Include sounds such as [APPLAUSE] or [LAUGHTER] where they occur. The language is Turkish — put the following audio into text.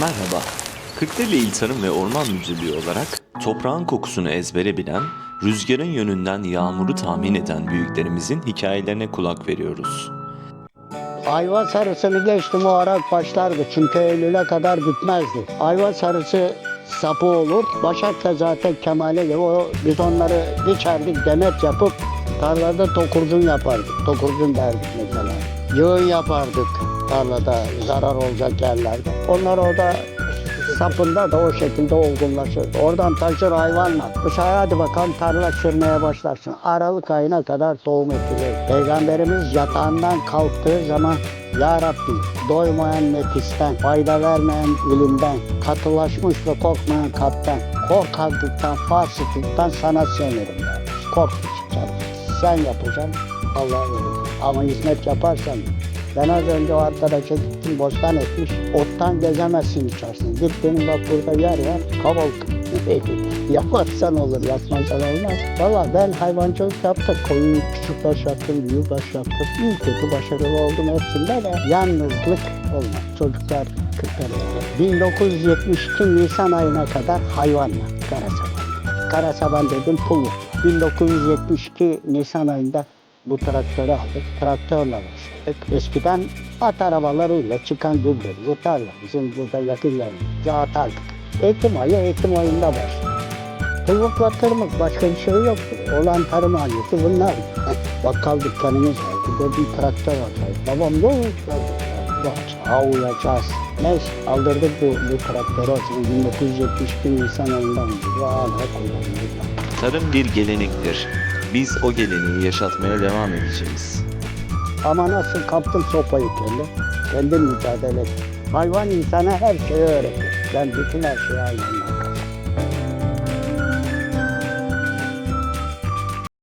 Merhaba. Kırklareli İl Tarım ve Orman Müdürlüğü olarak toprağın kokusunu ezbere bilen, rüzgarın yönünden yağmuru tahmin eden büyüklerimizin hikayelerine kulak veriyoruz. Ayva sarısını geçtim o ara başlardı. Çünkü Eylül'e kadar bitmezdi. Ayva sarısı sapı olur. Başak da zaten kemale. O, biz onları biçerdik, demet yapıp tarlada tokurcun yapardık. Tokurcun derdik mesela. Yığın yapardık tarlada zarar olacak yerlerde. Onlar orada sapında da o şekilde olgunlaşır. Oradan taşır hayvanla. Dışarı hadi bakalım tarla sürmeye başlarsın. Aralık ayına kadar tohum ekilir. Peygamberimiz yatağından kalktığı zaman Ya Rabbi doymayan nefisten, fayda vermeyen ilimden, katılaşmış ve korkmayan kalpten, korkaklıktan, fasıklıktan sana sığınırım. Korkmayacaksın. Sen yapacaksın, Allah verir. Ama hizmet yaparsan ben az önce o arkadaşa gittim bostan etmiş. Ottan gezemezsin içersin. Git benim bak burada yer var. Kavalk. [LAUGHS] Yaparsan olur, yapmazsan olmaz. Valla ben hayvancılık yaptım. Koyu küçük baş büyük baş yaptım. İyi kötü başarılı oldum hepsinde de. Yalnızlık olmaz. Çocuklar kırklarında. 1972 Nisan ayına kadar hayvanla Karasaban. Karasaban dedim pullu. 1972 Nisan ayında bu traktörü aldık. Traktörle başladık. Eskiden at arabalarıyla çıkan gübre, yutarla bizim burada yakın yerimizde atardık. Ekim ayı, Ekim ayında başladık. Tavukla tırmık başka bir şey yoktu. Olan tarım aleti bunlar. [LAUGHS] Bakkal dükkanımız vardı. Dedim traktör alacağız. Babam yok. Avlayacağız. Neyse aldırdık bu, bu traktörü. o zaman 1972 Nisan ayından beri hala kullanıyoruz. Tarım bir gelenektir. Biz o geleneği yaşatmaya devam edeceğiz. Ama nasıl kaptım sopayı kendim. Kendim mücadele ettim. Hayvan insana her şeyi öğretir. Ben bütün her şeyi hayvandan